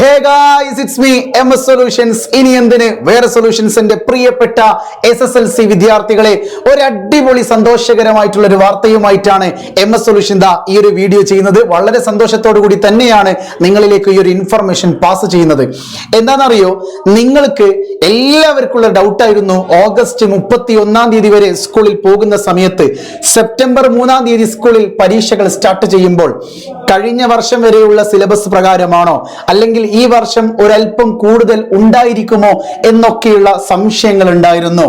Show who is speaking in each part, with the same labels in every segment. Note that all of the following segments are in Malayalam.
Speaker 1: Hey guys it's me M S solutions ഇനി എന്തിന്? വേറെ സൊല്യൂഷൻസിന്റെ പ്രിയപ്പെട്ട എസ് എസ് എൽ സി വിദ്യാർത്ഥികളെ ഒരു അടിപൊളി സന്തോഷകരമായിട്ടുള്ള ഒരു വാർത്തയുമായിട്ടാണ് എം എസ് സൊല്യൂഷൻ ദാ ഈ ഒരു വീഡിയോ ചെയ്യുന്നത്. വളരെ സന്തോഷത്തോടു കൂടി തന്നെയാണ് നിങ്ങളിലേക്ക് ഈ ഒരു ഇൻഫർമേഷൻ പാസ് ചെയ്യുന്നത്. എന്താണെന്നറിയോ? നിങ്ങൾക്ക് എല്ലാവർക്കുള്ള ഡൗട്ടായിരുന്നു ഓഗസ്റ്റ് മുപ്പത്തി ഒന്നാം തീയതി വരെ സ്കൂളിൽ പോകുന്ന സമയത്ത്. സെപ്റ്റംബർ മൂന്നാം തീയതി സ്കൂളിൽ പരീക്ഷകൾ സ്റ്റാർട്ട് ചെയ്യുമ്പോൾ. കഴിഞ്ഞ വർഷം വരെയുള്ള സിലബസ് പ്രകാരമാണോ? അല്ലെങ്കിൽ ഈ വർഷം ഒരല്പം കൂടുതൽ ഉണ്ടായിരിക്കുമോ എന്നൊക്കെയുള്ള സംശയങ്ങൾ ഉണ്ടായിരുന്നു.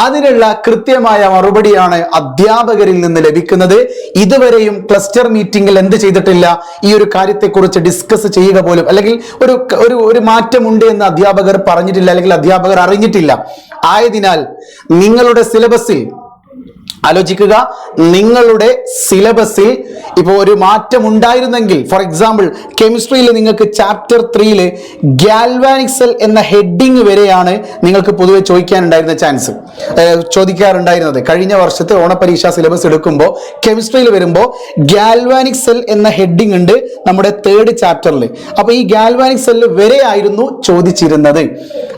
Speaker 1: അതിനുള്ള കൃത്യമായ മറുപടിയാണ് അധ്യാപകരിൽ നിന്ന് ലഭിക്കുന്നത്. ഇതുവരെയും ക്ലസ്റ്റർ മീറ്റിംഗിൽ എന്ത് ചെയ്തിട്ടില്ല? ഈ ഒരു കാര്യത്തെക്കുറിച്ച് ഡിസ്കസ് ചെയ്യുക പോലും അല്ലെങ്കിൽ ഒരു ഒരു ഒരു മാറ്റമുണ്ട് എന്ന് അധ്യാപകർ പറഞ്ഞിട്ടില്ല അല്ലെങ്കിൽ അധ്യാപകർ അറിഞ്ഞിട്ടില്ല. ആയതിനാൽ നിങ്ങളുടെ സിലബസിൽ ആലോചിക്കുക നിങ്ങളുടെ സിലബസിൽ ഇപ്പോൾ ഒരു മാറ്റം ഉണ്ടായിരുന്നെങ്കിൽ ഫോർ എക്സാമ്പിൾ കെമിസ്ട്രിയിൽ നിങ്ങൾക്ക് ചാപ്റ്റർ ത്രീയിൽ ഗാൽവാനിക് സെൽ എന്ന ഹെഡിങ് വരെയാണ് നിങ്ങൾക്ക് പൊതുവെ ചോദിക്കാനുണ്ടായിരുന്ന ചാൻസ് ചോദിക്കാറുണ്ടായിരുന്നത്. കഴിഞ്ഞ വർഷത്തെ ഓണപരീക്ഷാ സിലബസ് എടുക്കുമ്പോൾ കെമിസ്ട്രിയിൽ വരുമ്പോൾ ഗാൽവാനിക് സെൽ എന്ന ഹെഡിങ് ഉണ്ട് നമ്മുടെ തേർഡ് ചാപ്റ്ററിൽ അപ്പോൾ ഈ ഗാൽവാനിക് സെൽ വരെയായിരുന്നു ചോദിച്ചിരുന്നത്.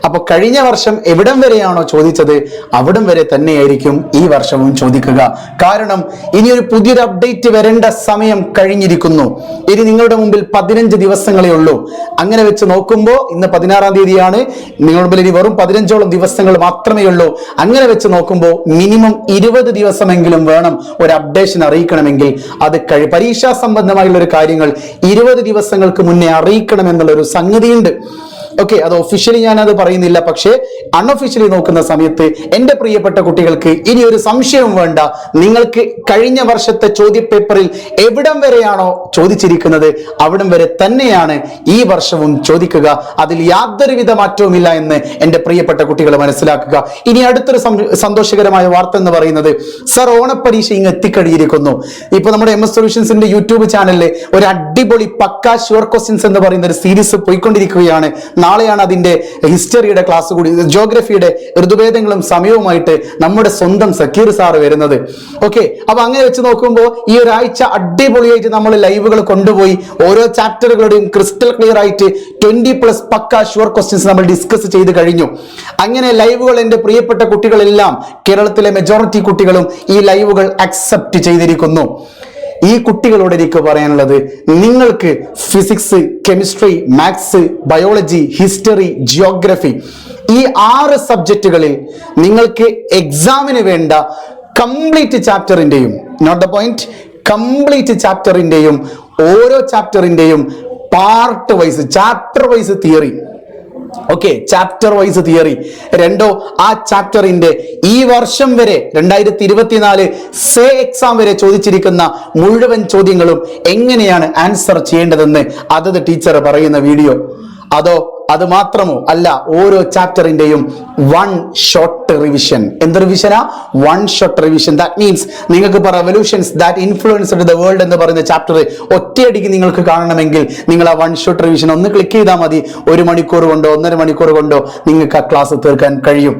Speaker 1: അപ്പോൾ കഴിഞ്ഞ വർഷം എവിടം വരെയാണോ ചോദിച്ചത് അവിടം വരെ തന്നെയായിരിക്കും ഈ വർഷവും ചോദിക്കുക. കാരണം ഇനി ഒരു പുതിയൊരു അപ്ഡേറ്റ് വരേണ്ട സമയം കഴിഞ്ഞിരിക്കുന്നു. ഇനി നിങ്ങളുടെ മുമ്പിൽ പതിനഞ്ച് ദിവസങ്ങളേ ഉള്ളൂ. അങ്ങനെ വെച്ച് നോക്കുമ്പോൾ ഇന്ന് പതിനാറാം തീയതിയാണ്. നിങ്ങളുടെ മുമ്പിൽ ഇനി വെറും പതിനഞ്ചോളം ദിവസങ്ങൾ മാത്രമേ ഉള്ളൂ. അങ്ങനെ വെച്ച് നോക്കുമ്പോൾ മിനിമം ഇരുപത് ദിവസമെങ്കിലും വേണം ഒരു അപ്ഡേഷൻ അറിയിക്കണമെങ്കിൽ. അത് കഴി പരീക്ഷാ സംബന്ധമായുള്ള ഒരു കാര്യങ്ങൾ ഇരുപത് ദിവസങ്ങൾക്ക് മുന്നേ അറിയിക്കണം എന്നുള്ള ഒരു സംഗതിയുണ്ട്. ഓക്കെ അത് ഒഫീഷ്യലി ഞാൻ അത് പറയുന്നില്ല. പക്ഷേ അൺഒഫീഷ്യലി നോക്കുന്ന സമയത്ത് എന്റെ പ്രിയപ്പെട്ട കുട്ടികൾക്ക് ഇനി ഒരു സംശയവും വേണ്ട. നിങ്ങൾക്ക് കഴിഞ്ഞ വർഷത്തെ ചോദ്യപേപ്പറിൽ എവിടം വരെയാണോ ചോദിച്ചിരിക്കുന്നത്? അവിടം വരെ തന്നെയാണ് ഈ വർഷവും ചോദിക്കുക. അതിൽ യാതൊരുവിധ മാറ്റവുമില്ല എന്ന് എന്റെ പ്രിയപ്പെട്ട കുട്ടികൾ മനസ്സിലാക്കുക. ഇനി അടുത്തൊരു സന്തോഷകരമായ വാർത്ത എന്ന് പറയുന്നത് സർ ഓണപ്പരീക്ഷ ഇങ്ങ് എത്തിക്കഴിഞ്ഞിരിക്കുന്നു. ഇപ്പൊ നമ്മുടെ എം എസ് സൊല്യൂഷൻസിന്റെ യൂട്യൂബ് ചാനലിൽ ഒരു അടിപൊളി പക്ക ഷുവർ ക്വസ്റ്റ്യൻസ് എന്ന് പറയുന്ന ഒരു സീരീസ് പോയിക്കൊണ്ടിരിക്കുകയാണ്. നാളെയാണ് അതിന്റെ ഹിസ്റ്ററിയുടെ ക്ലാസ് കൂടി ജോഗ്രഫിയുടെ ഋതുഭേദങ്ങളും സമയവുമായിട്ട് നമ്മുടെ സ്വന്തം സക്കീർ സാർ വരുന്നത്. ഓക്കെ അപ്പൊ അങ്ങനെ വെച്ച് നോക്കുമ്പോൾ ഈ ഒരാഴ്ച അടിപൊളിയായിട്ട് നമ്മൾ ലൈവുകൾ കൊണ്ടുപോയി ഓരോ ചാപ്റ്ററുകളുടെയും ക്രിസ്റ്റൽ ക്ലിയർ ആയിട്ട് ട്വന്റി പ്ലസ് പക്ക ഷുവർ ക്വസ്റ്റ്യൻസ് നമ്മൾ ഡിസ്കസ് ചെയ്ത് കഴിഞ്ഞു. അങ്ങനെ ലൈവുകൾ എന്റെ പ്രിയപ്പെട്ട കുട്ടികളെല്ലാം കേരളത്തിലെ മെജോറിറ്റി കുട്ടികളും ഈ ലൈവുകൾ അക്സെപ്റ്റ് ചെയ്തിരിക്കുന്നു. ഈ കുട്ടികളോട് എനിക്ക് പറയാനുള്ളത് നിങ്ങൾക്ക് physics chemistry maths biology history geography ഈ ആറ് സബ്ജക്റ്റുകളിൽ നിങ്ങൾക്ക് എക്സാമിന് വേണ്ട കംപ്ലീറ്റ് ചാപ്റ്ററിന്റെയും നോട്ട് ദ പോയിന്റ് കംപ്ലീറ്റ് ചാപ്റ്ററിന്റെയും ഓരോ ചാപ്റ്ററിന്റെയും part wise chapter wise theory okay chapter wise theory രണ്ടോ ആ ചാപ്റ്ററിന്റെ ഈ വർഷം വരെ രണ്ടായിരത്തി ഇരുപത്തിനാല് സേ എക്സാം വരെ ചോദിച്ചിരിക്കുന്ന മുഴുവൻ ചോദ്യങ്ങളും എങ്ങനെയാണ് ആൻസർ ചെയ്യേണ്ടതെന്ന് അതത് ടീച്ചർ പറയുന്ന വീഡിയോ അതോ അത് മാത്രമോ അല്ല ഓരോ ചാപ്റ്ററിന്റെയും വൺ ഷോട്ട് റിവിഷൻ എന്ത് റിവിഷനാ one shot revision that means നിങ്ങൾക്ക് ഇപ്പോൾ revolutions that influenced the world എന്ന് പറയുന്ന ചാപ്റ്റർ ഒറ്റയടിക്ക് നിങ്ങൾക്ക് കാണണമെങ്കിൽ നിങ്ങൾ ആ വൺ ഷോട്ട് റിവിഷൻ ഒന്ന് ക്ലിക്ക് ചെയ്താൽ മതി. ഒരു മണിക്കൂർ കൊണ്ടോ ഒന്നര മണിക്കൂർ കൊണ്ടോ നിങ്ങൾക്ക് ആ ക്ലാസ് തീർക്കാൻ കഴിയും.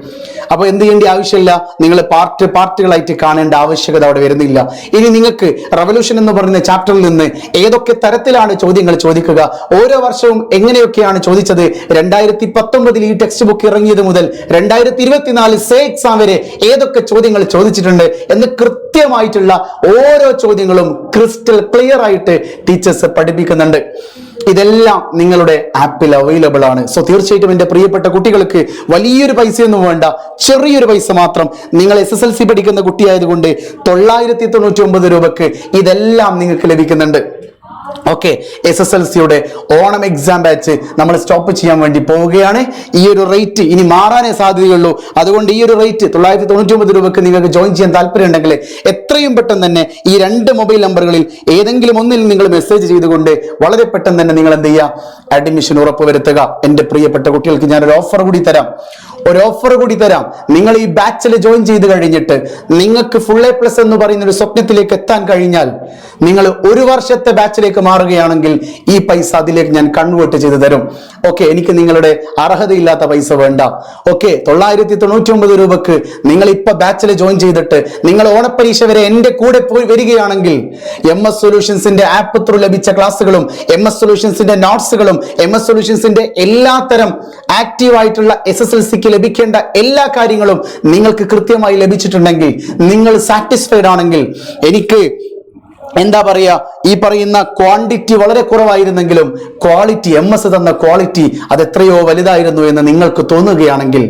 Speaker 1: അപ്പോൾ എന്ത് ചെയ്യേണ്ട ആവശ്യമില്ല. നിങ്ങൾ പാർട്ട് പാർട്ടുകളായിട്ട് കാണേണ്ട ആവശ്യകത അവിടെ വരുന്നില്ല. ഇനി നിങ്ങൾക്ക് റവല്യൂഷൻ എന്ന് പറയുന്ന ചാപ്റ്ററിൽ നിന്ന് ഏതൊക്കെ തരത്തിലാണ് ചോദ്യങ്ങൾ ചോദിക്കുക ഓരോ വർഷവും എങ്ങനെയൊക്കെയാണ് ചോദിച്ചത് രണ്ടായിരത്തി പത്തൊമ്പതിൽ ഈ ടെക്സ്റ്റ് ബുക്ക് ഇറങ്ങിയത് മുതൽ രണ്ടായിരത്തി ഇരുപത്തിനാല് സേ എക്സാം വരെ ഏതൊക്കെ ചോദ്യങ്ങൾ ചോദിച്ചിട്ടുണ്ട് എന്ന് കൃത്യമായിട്ടുള്ള ഓരോ ചോദ്യങ്ങളും ക്രിസ്റ്റൽ ക്ലിയർ ആയിട്ട് ടീച്ചേഴ്സ് പഠിപ്പിക്കുന്നുണ്ട്. ഇതെല്ലാം നിങ്ങളുടെ ആപ്പിൽ അവൈലബിൾ ആണ്. സോ തീർച്ചയായിട്ടും എന്റെ പ്രിയപ്പെട്ട കുട്ടികൾക്ക് വലിയൊരു പൈസയൊന്നും വേണ്ട. ചെറിയൊരു പൈസ മാത്രം നിങ്ങൾ എസ് എസ് എൽ സി പഠിക്കുന്ന കുട്ടിയായതുകൊണ്ട് തൊള്ളായിരത്തി തൊണ്ണൂറ്റി ഒമ്പത് രൂപക്ക് ഇതെല്ലാം നിങ്ങൾക്ക് ലഭിക്കുന്നുണ്ട്. ഓക്കെ എസ് എസ് എൽ സിയുടെ ഓണം എക്സാം ബാച്ച് നമ്മൾ സ്റ്റോപ്പ് ചെയ്യാൻ വേണ്ടി പോവുകയാണ്. ഈ ഒരു റേറ്റ് ഇനി മാറാനേ സാധ്യതയുള്ളൂ. അതുകൊണ്ട് ഈ ഒരു റേറ്റ് തൊള്ളായിരത്തി തൊണ്ണൂറ്റി ഒമ്പത് രൂപക്ക് നിങ്ങൾക്ക് ജോയിൻ ചെയ്യാൻ താല്പര്യമുണ്ടെങ്കിൽ എത്രയും പെട്ടെന്ന് തന്നെ ഈ രണ്ട് മൊബൈൽ നമ്പറുകളിൽ ഏതെങ്കിലും ഒന്നിൽ നിങ്ങൾ മെസ്സേജ് ചെയ്തുകൊണ്ട് വളരെ പെട്ടെന്ന് തന്നെ നിങ്ങൾ എന്ത് ചെയ്യുക? അഡ്മിഷൻ ഉറപ്പുവരുത്തുക എന്റെ പ്രിയപ്പെട്ട കുട്ടികൾക്ക് ഞാനൊരു ഓഫർ കൂടി തരാം. ഒരു ഓഫർ കൂടി തരാം. നിങ്ങൾ ഈ ബാച്ചിൽ ജോയിൻ ചെയ്ത് കഴിഞ്ഞിട്ട് നിങ്ങൾക്ക് ഫുൾ എ പ്ലസ് എന്ന് പറയുന്ന ഒരു സ്വപ്നത്തിലേക്ക് എത്താൻ കഴിഞ്ഞാൽ നിങ്ങൾ ഒരു വർഷത്തെ ബാച്ചിലേക്ക് മാറുകയാണെങ്കിൽ ഈ പൈസ അതിലേക്ക് ഞാൻ കൺവേർട്ട് ചെയ്ത് തരും. ഓക്കെ എനിക്ക് നിങ്ങളുടെ അർഹതയില്ലാത്ത പൈസ വേണ്ട. ഓക്കെ തൊള്ളായിരത്തി തൊണ്ണൂറ്റി ഒമ്പത് രൂപക്ക് നിങ്ങൾ ഇപ്പൊ ബാച്ചിൽ ജോയിൻ ചെയ്തിട്ട് നിങ്ങൾ ഓണപ്പരീക്ഷ വരെ എന്റെ കൂടെ പോയി വരികയാണെങ്കിൽ എം എസ് സൊല്യൂഷൻസിന്റെ ആപ്പ് ത്രൂ ലഭിച്ച ക്ലാസ്സുകളും എം എസ് സൊല്യൂഷൻസിന്റെ നോട്ട്സുകളും എം എസ് സൊല്യൂഷൻസിന്റെ എല്ലാത്തരം ആക്റ്റീവ് ആയിട്ടുള്ള എസ് എസ് എൽ സിക്ക് ലഭിക്കേണ്ട എല്ലാ കാര്യങ്ങളും നിങ്ങൾക്ക് കൃത്യമായി ലഭിച്ചിട്ടുണ്ടെങ്കിൽ നിങ്ങൾ സാറ്റിസ്ഫൈഡ് ആണെങ്കിൽ എനിക്ക് എന്താ പറയുക ഈ പറയുന്ന ക്വാണ്ടിറ്റി വളരെ കുറവായിരുന്നെങ്കിലും ക്വാളിറ്റി എം എസ് തന്ന ക്വാളിറ്റി അത് എത്രയോ വലുതായിരുന്നു എന്ന് നിങ്ങൾക്ക് തോന്നുകയാണെങ്കിൽ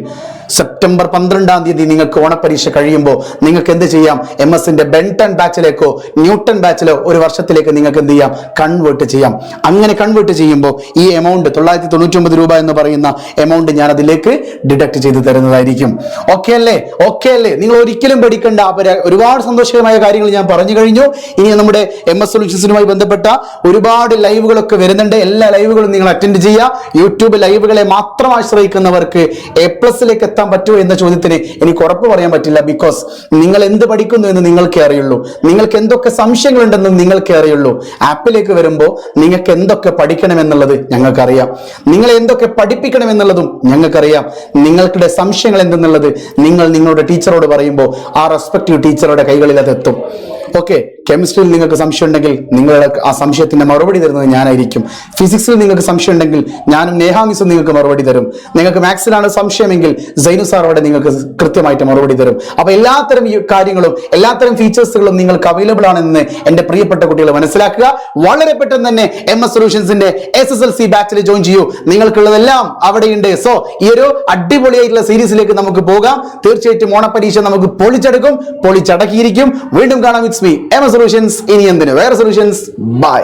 Speaker 1: സെപ്റ്റംബർ പന്ത്രണ്ടാം തീയതി നിങ്ങൾക്ക് ഓണപ്പരീക്ഷ കഴിയുമ്പോൾ നിങ്ങൾക്ക് എന്ത് ചെയ്യാം? എം എസിന്റെ ബെൻടൺ ബാച്ചിലേക്കോ ന്യൂട്ടൺ ബാച്ചിലോ ഒരു വർഷത്തിലേക്ക് നിങ്ങൾക്ക് എന്ത് ചെയ്യാം? കൺവേർട്ട് ചെയ്യാം. അങ്ങനെ കൺവേർട്ട് ചെയ്യുമ്പോൾ ഈ എമൗണ്ട് തൊള്ളായിരത്തി തൊണ്ണൂറ്റി രൂപ എന്ന് പറയുന്ന എമൗണ്ട് ഞാൻ അതിലേക്ക് ഡിഡക്ട് ചെയ്ത് തരുന്നതായിരിക്കും. ഓക്കെ അല്ലേ? ഓക്കെ അല്ലേ? നിങ്ങൾ ഒരിക്കലും പഠിക്കേണ്ട ഒരുപാട് സന്തോഷകരമായ കാര്യങ്ങൾ ഞാൻ പറഞ്ഞു കഴിഞ്ഞു. ഇനി നമ്മുടെ എം എസ് സൊല്യൂഷൻസിനുമായി ബന്ധപ്പെട്ട ഒരുപാട് ലൈവുകളൊക്കെ വരുന്നുണ്ട്. എല്ലാ ലൈവുകളും നിങ്ങൾ അറ്റൻഡ് ചെയ്യുക. യൂട്യൂബ് ലൈവുകളെ മാത്രം ആശ്രയിക്കുന്നവർക്ക് എ പ്ലസിലേക്ക് എത്താൻ പറ്റുമോ എന്ന ചോദ്യത്തിന് എനിക്ക് ഉറപ്പ് പറയാൻ പറ്റില്ല ബിക്കോസ് നിങ്ങൾ എന്ത് പഠിക്കുന്നു എന്ന് നിങ്ങൾക്കേ അറിയുള്ളൂ. നിങ്ങൾക്ക് എന്തൊക്കെ സംശയങ്ങളുണ്ടെന്ന് നിങ്ങൾക്കേ അറിയുള്ളൂ. ആപ്പിലേക്ക് വരുമ്പോൾ നിങ്ങൾക്ക് എന്തൊക്കെ പഠിക്കണം എന്നുള്ളത് ഞങ്ങൾക്കറിയാം. നിങ്ങളെ എന്തൊക്കെ പഠിപ്പിക്കണം എന്നുള്ളതും ഞങ്ങൾക്കറിയാം. നിങ്ങൾക്കിടെ സംശയങ്ങൾ എന്തെന്നുള്ളത് നിങ്ങൾ നിങ്ങളുടെ ടീച്ചറോട് പറയുമ്പോൾ ആ റെസ്പെക്റ്റീവ് ടീച്ചറുടെ കൈകളിൽ അത് എത്തും. ഓക്കെ കെമിസ്ട്രിയിൽ നിങ്ങൾക്ക് സംശയം ഉണ്ടെങ്കിൽ നിങ്ങളുടെ ആ സംശയത്തിന്റെ മറുപടി തരുന്നത് ഞാനായിരിക്കും. ഫിസിക്സിൽ നിങ്ങൾക്ക് സംശയം ഉണ്ടെങ്കിൽ ഞാനും നേഹാമിസും നിങ്ങൾക്ക് മറുപടി തരും. നിങ്ങൾക്ക് മാത്സിലാണ് സംശയമെങ്കിൽ സൈനു സാർ നിങ്ങൾക്ക് കൃത്യമായിട്ട് മറുപടി തരും. അപ്പൊ എല്ലാത്തരം കാര്യങ്ങളും എല്ലാത്തരം ഫീച്ചേഴ്സുകളും നിങ്ങൾക്ക് അവൈലബിൾ ആണെന്ന് എന്റെ പ്രിയപ്പെട്ട കുട്ടികൾ മനസ്സിലാക്കുക. വളരെ പെട്ടെന്ന് തന്നെ എം എസ് സൊല്യൂഷൻസിന്റെ എസ് എസ് എൽ സി ബാച്ചിൽ ജോയിൻ ചെയ്യൂ. നിങ്ങൾക്കുള്ളതെല്ലാം അവിടെയുണ്ട്. സോ ഈ ഒരു അടിപൊളിയായിട്ടുള്ള സീരീസിലേക്ക് നമുക്ക് പോകാം. തീർച്ചയായിട്ടും ഓണപ്പരീക്ഷ നമുക്ക് പൊളിച്ചെടുക്കും. പൊളിച്ചടക്കിയിരിക്കും. വീണ്ടും കാണാം. It's me M S solutions ഇനി എന്തിന്? വേറെ സൊല്യൂഷൻസ് ബൈ